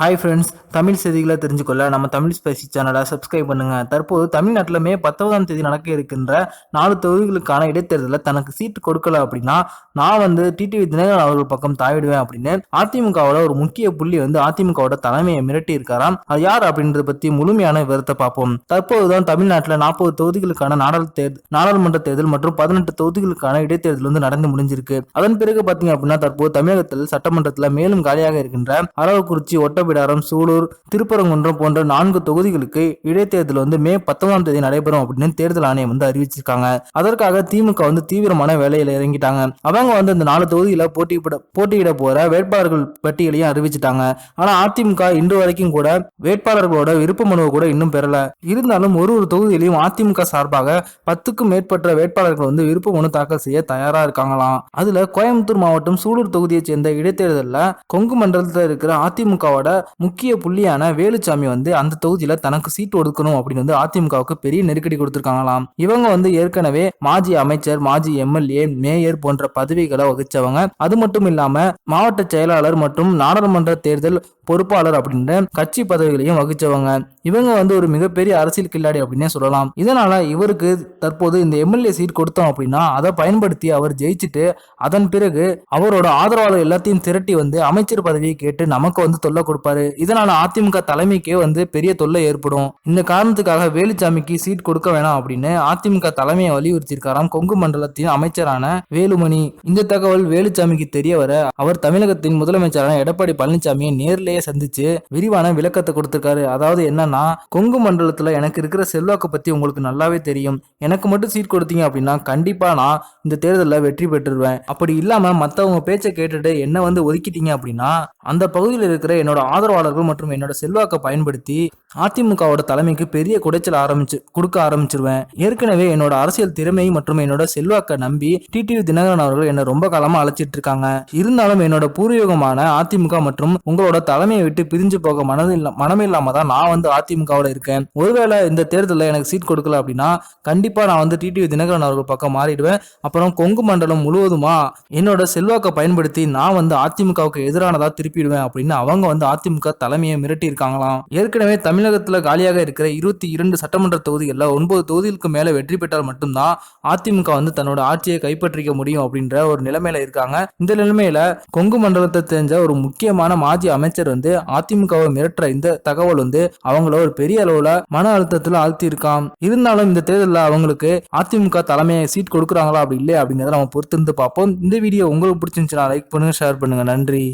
Hi friends Tamil செய்திகளை தெரிஞ்சுக்கொள்ள நம்ம Tamil spicy சேனலை சப்ஸ்கிரைப் பண்ணுங்க. தற்போது தமிழ்நாட்டில் மே பத்தொன்பதாம் தேதி நடக்க இருக்கின்ற நாலு தொகுதிகளுக்கான இடைத்தேர்தலில் தனக்கு சீட்டு கொடுக்கல அப்படின்னா நான் வந்து டிடிவி தினகரன் அவர்கள் பக்கம் தாவிடுவேன் அப்படின்னு அதிமுகவோட ஒரு முக்கிய புள்ளி வந்து அதிமுகவோட தலைமையை மிரட்டி இருக்காராம். அது யார் அப்படின்றத பத்தி முழுமையான விவரத்தை பார்ப்போம். தற்போதுதான் தமிழ்நாட்டில் நாற்பது தொகுதிகளுக்கான நாடாளு தேர்தல் நாடாளுமன்ற தேர்தல் மற்றும் பதினெட்டு தொகுதிகளுக்கான இடைத்தேர்தல் வந்து நடந்து முடிஞ்சிருக்கு. அதன் பிறகு பார்த்தீங்க அப்படின்னா தற்போது தமிழகத்தில் சட்டமன்றத்தில் மேலும் காலியாக இருக்கின்ற அரவக்குறிச்சி ஒட்டப்பிடாரம் சூலூர் திருப்பரங்குன்றம் போன்ற நான்கு தொகுதிகளுக்கு இடைத்தேர்தல் வந்து மே பத்தொன்பதாம் தேதி நடைபெறும் அப்படின்னு தேர்தல் ஆணையம் வந்து அறிவிச்சிருக்காங்க. அதற்காக திமுக வந்து தீவிரமான வேலையில இறங்கிட்டாங்க. அவங்க வந்து இந்த நாலு தொகுதியில போட்டியிட போட்டியிட போற வேட்பாளர்கள் பட்டியலையும் அறிவிச்சிட்டாங்க. ஆனா அதிமுக இன்று வரைக்கும் கூட வேட்பாளர்களோட விருப்ப மனுவை கூட இன்னும் பெறல. இருந்தாலும் ஒரு ஒரு தொகுதியிலையும் அதிமுக சார்பாக பத்துக்கும் மேற்பட்ட வேட்பாளர்கள் வந்து விருப்ப மனு தாக்கல் செய்ய தயாரா இருக்காங்களாம். அதுல கோயம்புத்தூர் மாவட்டம் சூலூர் தொகுதியை சேர்ந்த இடைத்தேர்தலில் கொங்கு மண்டலத்தில் இருக்கிற அதிமுகவோட முக்கிய புள்ளியான வேலுச்சாமி வந்து அந்த தொகுதியில தனக்கு சீட் ஒதுக்கணும் அப்படின்னு வந்து அதிமுகவுக்கு பெரிய நெருக்கடி கொடுத்திருக்காங்களாம். இவங்க வந்து ஏற்கனவே மாஜி அமைச்சர் மாஜி எம்எல்ஏ மேயர் போன்ற பதவிகளை வகிச்சவங்க. அது மட்டும் இல்லாம மாவட்ட செயலாளர் மற்றும் நாடாளுமன்ற தேர்தல் பொறுப்பாளர் அப்படின்ற கட்சி பதவிகளையும் வகிச்சவங்க. இவங்க வந்து ஒரு மிகப்பெரிய அரசியல் கில்லாடி அப்படின்னே சொல்லலாம். இதனால இவருக்கு தற்போது இந்த எம்எல்ஏ சீட் கொடுத்தோம் அப்படின்னா அதை பயன்படுத்தி அவர் ஜெயிச்சுட்டு அதன் பிறகு அவரோட ஆதரவாளர் எல்லாத்தையும் திரட்டி வந்து அமைச்சர் பதவியை கேட்டு நமக்கு வந்து தொல்லை கொடுப்பார். இதனால அதிமுக தலைமைக்கே வந்து பெரிய தொல்லை ஏற்படும். இந்த காரணத்துக்காக வேலுச்சாமிக்கு சீட் கொடுக்க வேணாம் அப்படின்னு அதிமுக தலைமையை வலியுறுத்தியிருக்காராம் கொங்கு மண்டலத்தின் அமைச்சரான வேலுமணி. இந்த தகவல் வேலுச்சாமிக்கு தெரிய வர அவர் தமிழகத்தின் முதலமைச்சரான எடப்பாடி பழனிசாமியை நேரிலேயே சந்திச்சு விரிவான விளக்கத்தை கொடுத்திருக்காரு. அதாவது என்னன்னா கொங்கு மண்டலத்துல எனக்கு இருக்கிற செல்வாக்கு பத்தி உங்களுக்கு நல்லாவே தெரியும். எனக்கு மட்டும் சீட் கொடுத்தீங்க அப்படின்னா கண்டிப்பாக நான் இந்த தேர்தலில் வெற்றி பெற்றுருவேன். அப்படி இல்லாமல் மற்றவங்க பேச்சை கேட்டுட்டு என்ன வந்து ஒதுக்கிட்டீங்க அப்படின்னா அந்த பகுதியில் இருக்கிற என்னோட ஆதரவாளர்கள் மற்றும் என்னோட செல்வாக்கை பயன்படுத்தி அதிமுகவோட தலைமைக்கு பெரிய குடைச்சல் ஆரம்பிச்சு கொடுக்க ஆரம்பிச்சிருவேன். ஏற்கனவே என்னோட அரசியல் திறமை மற்றும் என்னோட செல்வாக்கை நம்பி டிடிவி தினகரன் அவர்கள் என்ன ரொம்ப காலமா அழைச்சிட்டு இருக்காங்க. இருந்தாலும் என்னோட பூர்வீகமான அதிமுக மற்றும் உங்களோட தலைமையை விட்டு பிரிஞ்சு போக மனதில்ல மனமில்லாம தான் நான் வந்து அதிமுகவோட இருக்கேன். ஒருவேளை இந்த தேர்தலில் எனக்கு சீட் கொடுக்கல அப்படின்னா கண்டிப்பா நான் வந்து டிடிவி தினகரன் அவர்கள் பக்கம் மாறிடுவேன். அப்புறம் கொங்கு மண்டலம் முழுவதுமா என்னோட செல்வாக்கை பயன்படுத்தி நான் வந்து அதிமுகவுக்கு எதிரானதா திருப்பிடுவேன் அப்படின்னு அவங்க வந்து அதிமுக தலைமையை மிரட்டி இருக்காங்களாம் ஏற்கனவே தமிழகத்தில் காலியாக இருக்கிற இருபத்தி இரண்டு சட்டமன்ற தொகுதிகளில் ஒன்பது தொகுதிகளுக்கு மேலே வெற்றி பெற்றால் மட்டும்தான் அதிமுக வந்து தன்னோட ஆட்சியை கைப்பற்றிக்க முடியும் அப்படின்ற ஒரு நிலைமையில இருக்காங்க. இந்த நிலைமையில கொங்கு மண்டலத்தை தெரிஞ்ச ஒரு முக்கியமான மாஜி அமைச்சர் வந்து அதிமுகவை மிரட்டுற இந்த தகவல் வந்து அவங்கள ஒரு பெரிய அளவுல மன அழுத்தத்தில் ஆழ்த்தி இருக்கான் இருந்தாலும் இந்த தேர்தலில் அவங்களுக்கு அதிமுக தலைமையை சீட் கொடுக்குறாங்களா அப்படி இல்லை அப்படிங்கிறத நம்ம பொறுத்திருந்து பார்ப்போம். இந்த வீடியோ உங்களுக்கு பிடிச்சிருந்துச்சுன்னா லைக் பண்ணுங்க ஷேர் பண்ணுங்க. நன்றி.